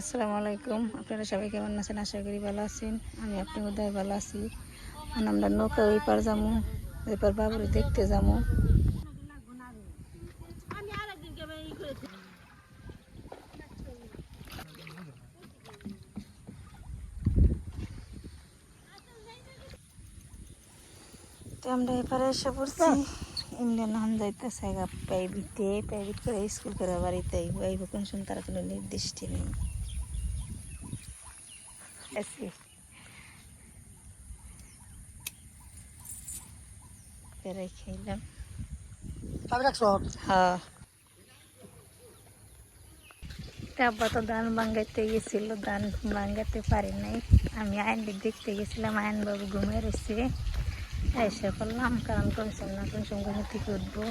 আসসালামু আলাইকুম। আপনারা সবাই কেমন আছেন? আশা করি ভালো আছেন। আমি আপনি বোধহয় ভালো আছি। আর আমরা নৌকা ওই পার যাব ওই পার বাবুরে দেখতে যাব তো আমরা এপারে এসে পড়ছি। ইন্ডিয়ান হান যাইতেছে গা প্রাইভেটে প্রাইভেট করে স্কুল করে বাড়িতে এই কোন শুন তার কোনো নির্দিষ্ট নেই। আছি পেরাই খাইলাম হ্যাঁ আব্বা তো ধান ভাঙ্গাইতে গেছিল ধান ভাঙ্গাতে পারি নাই আমি আইন দেখতে গেছিলাম আইন বাবু ঘুমিয়ে রয়েছে এসে করলাম কারণ কমছে না কোন সময় ঘুম থেকে উঠবো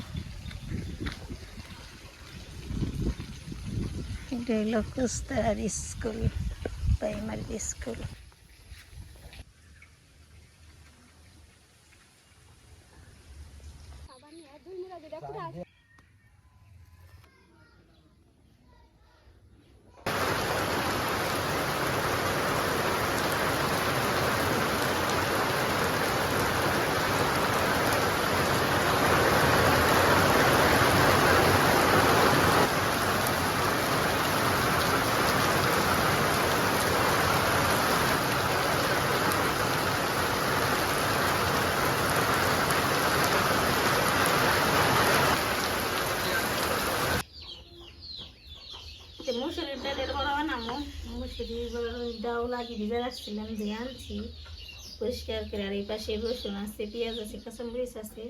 এটা হইল কুস্তার school bij mijn wiskunde. Gracias. মুসুরির ডাউ লাগিয়ে ভিজে রাখছিলাম, দিয়ে আনছি। পরিষ্কার করে, আর এই পাশে রসুন আছে, পেঁয়াজ আছে, কাঁচামরিচ আছে।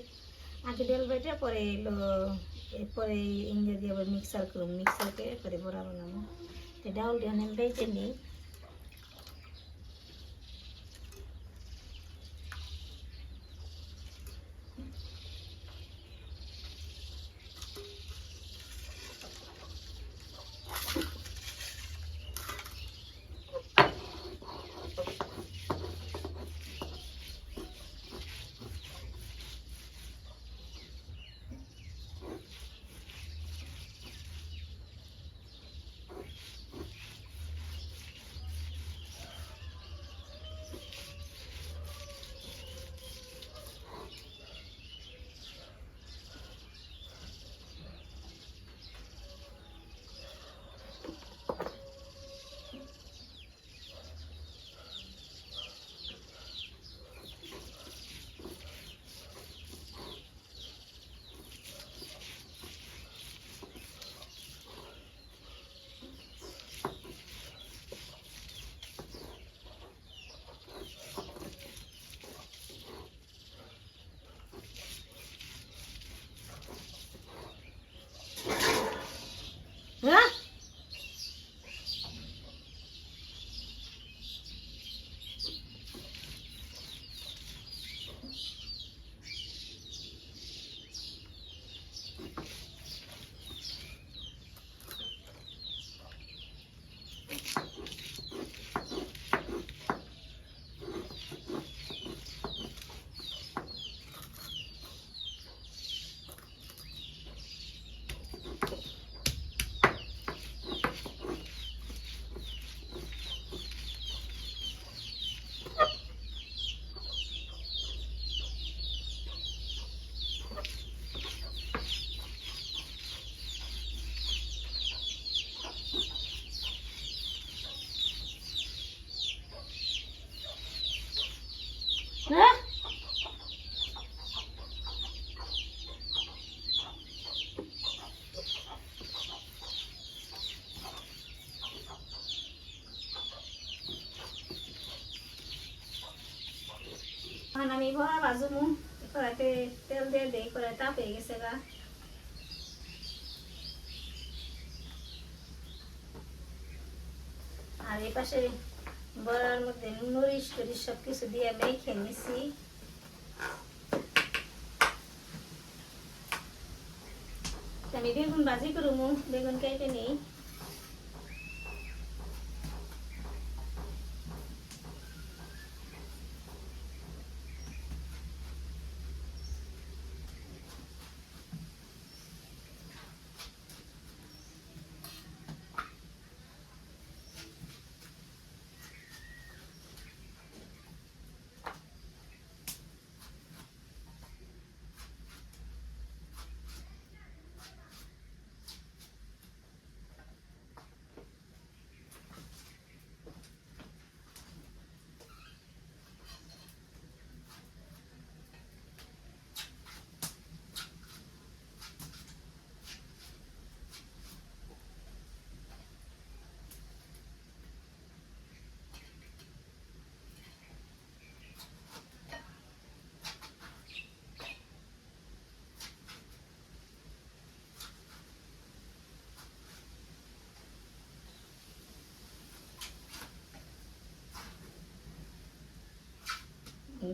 আগে ডাল বেটে পরে এলো, এরপরে ইঞ্জা দিয়ে আবার মিক্সার করুন মিক্সার করে পরে বড়া বানাবো। ডাউল অনেক বেটে নিই। আমি ভরা বাজুমু কড়াইতে তেল দিয়ে দেই কড়াই তাপ হয়ে গেছে গা। আর এই পাশে বড়ার মধ্যে নুরিশ টুরিশ সব কিছু দিয়ে মেখে নিছি আমি বেগুন ভাজি করব বেগুন কেটে নিই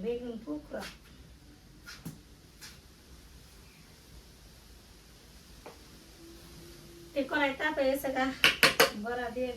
বেগুন টুকরা তেল কড়াই তাপে গেছে গা বড়া দিয়ে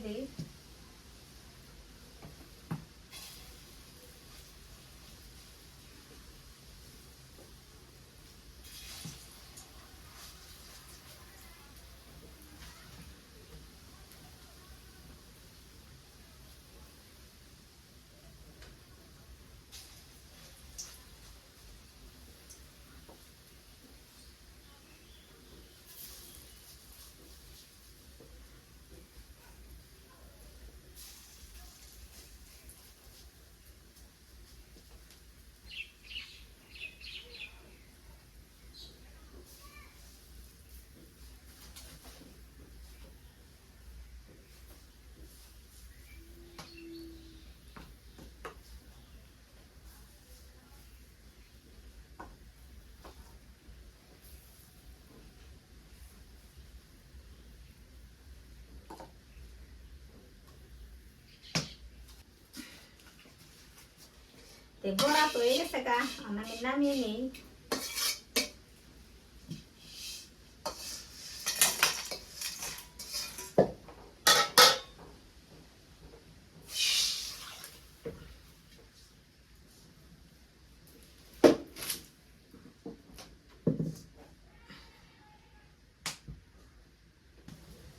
Debora tu ini seka, anak enam ini.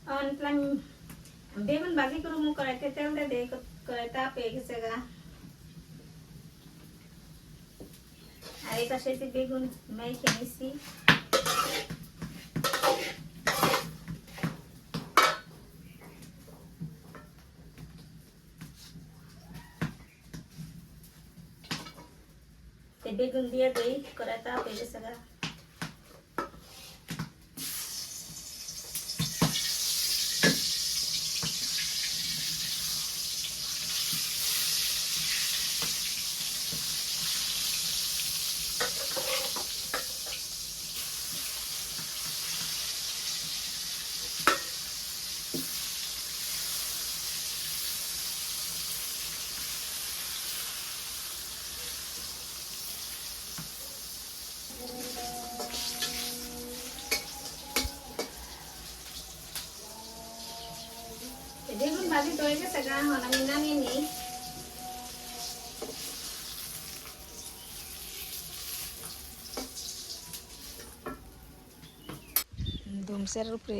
Anak enam, bimun bagi kerumuk kereta tel deh, kereta pegi. আর এই পাশে যে বেগুন মেখে নিছি ते বেগুন দিয়ে দেই কড়াইতে আপে গেছে গা ते বেগুন ভাজি ধুমসের উপরে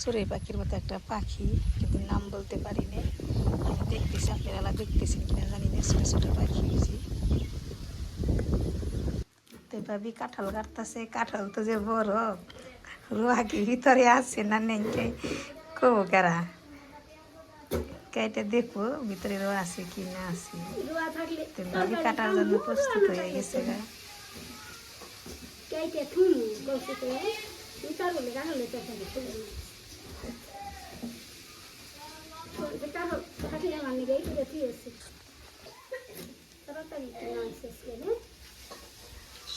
সুরে পাখির মতো একটা পাখি, কিন্তু নাম বলতে পারি না আমি দেখতেছি, আপনারা দেখতেছেন কিনা জানি না, ছোটো ছোটো পাখি হয়েছি তো ভাবি কাঁঠাল কাটতেছে, কাঁঠাল তো যে বড় রোয়া কি ভিতরে আছে না নেই কবো কারা? কেটে দেখব ভিতরে রোয়া আছে কি না আছে। ভাবি কাটার জন্য প্রস্তুত হয়ে গেছে গা।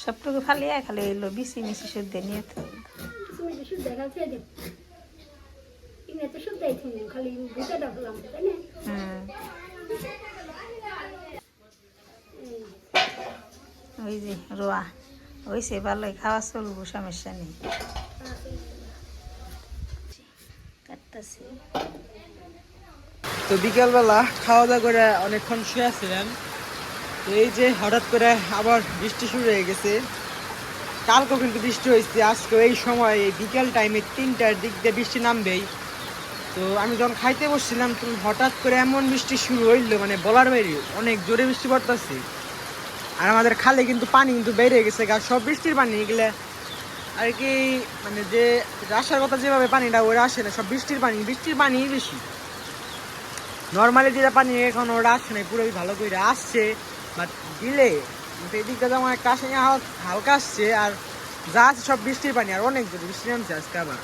সবটুকু ফালিয়ে খালি এলো বিসি মিশি শুদ্ধ নিয়ে তো দেব ইনে তো শুদ্ধই থুম খালি ভিতরে ডাকলাম তাই না? হ্যাঁ। ওই যে রোয়া ওইসে ভালোই খাওয়া চলবো সমস্যা নেই। কাটতেছি। তো বিকালবেলা খাওয়া দাওয়া করে অনেকক্ষণ শুয়ে আসছিলাম। তো এই যে হঠাৎ করে আবার বৃষ্টি শুরু হয়ে গেছে। কালকেও কিন্তু বৃষ্টি হয়েছে আজকে এই সময় এই বিকেল টাইমে তিনটার দিক দিয়ে বৃষ্টি নামবেই। তো আমি যখন খাইতে বসছিলাম, তখন হঠাৎ করে এমন বৃষ্টি শুরু হইল মানে বলার বাইরে অনেক জোরে বৃষ্টি পড়তেছে। আর আমাদের খালে কিন্তু পানি কিন্তু বেড়ে গেছে, গা, সব বৃষ্টির পানি, এগুলো আর কি মানে যে আসার কথা যেভাবে পানিটা ওরা আসে না, সব বৃষ্টির পানি বৃষ্টির পানি বেশি। নর্মালি যেটা পানি এখন ওরা আসছে না পুরোই ভালো করে আসছে বাট দিলে এদিকটা যেমন একটা আসে হালকা আসছে, আর যা আছে সব বৃষ্টির পানি, আর অনেক জোরে বৃষ্টি নামছে আজকে আবার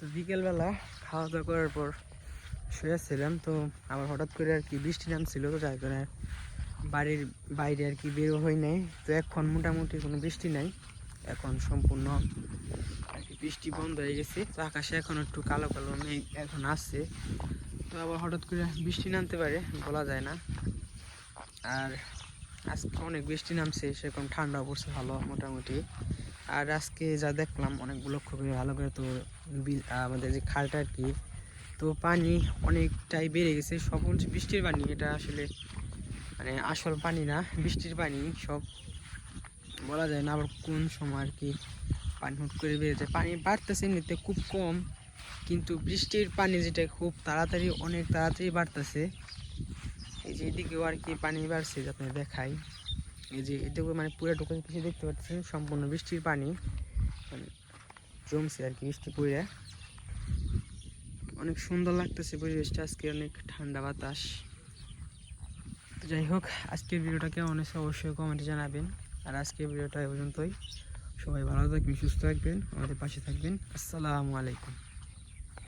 তো বিকেলবেলা খাওয়া দাওয়া করার পর শুয়েছিলাম তো আবার হঠাৎ করে আর কি বৃষ্টি নামছিল, তো যাই করে বাড়ির বাইরে আর কি বের হই নাই। তো এখন মোটামুটি কোনো বৃষ্টি নাই, এখন সম্পূর্ণ আর কি বৃষ্টি বন্ধ হয়ে গেছে। তো আকাশে এখন একটু কালো কালো মেঘ এখন আসছে। তো আবার হঠাৎ করে বৃষ্টি নামতে পারে, বলা যায় না। আর আজকে অনেক বৃষ্টি নামছে, সেরকম ঠান্ডা পড়ছে ভালো, মোটামুটি। আর আজকে যা দেখলাম, অনেকগুলো খুবই ভালো করে তো বিল আমাদের যে খালটা আর কি, তো পানি অনেকটাই বেড়ে গেছে। সব হচ্ছে বৃষ্টির পানি, এটা আসলে মানে আসল পানি না, বৃষ্টির পানি সব বলা যায় না আবার কোন সময় আর কি পানি হুট করে বেড়ে যায়। পানি বাড়তেছে এমনিতে খুব কম, কিন্তু বৃষ্টির পানি যেটা খুব তাড়াতাড়ি, অনেক তাড়াতাড়ি বাড়তেছে। এই যে এদিকেও আর কি পানি বাড়ছে যাতে দেখাই। এই যে এদিকে মানে পুরো ঢুকে কিছু দেখতে পাচ্ছেন সম্পূর্ণ বৃষ্টির পানি। মানে জমছে আর কি বৃষ্টি পড়ে অনেক সুন্দর লাগতেছে পরিবেশটা, আজকে অনেক ঠান্ডা বাতাস। তো যাই হোক, আজকের ভিডিওটা কেমন হয়েছে অবশ্যই কমেন্টে জানাবেন। আর আজকের ভিডিওটা এ পর্যন্তই। সবাই ভালো থাকবেন, সুস্থ থাকবেন, আমাদের পাশে থাকবেন। আসসালামু আলাইকুম।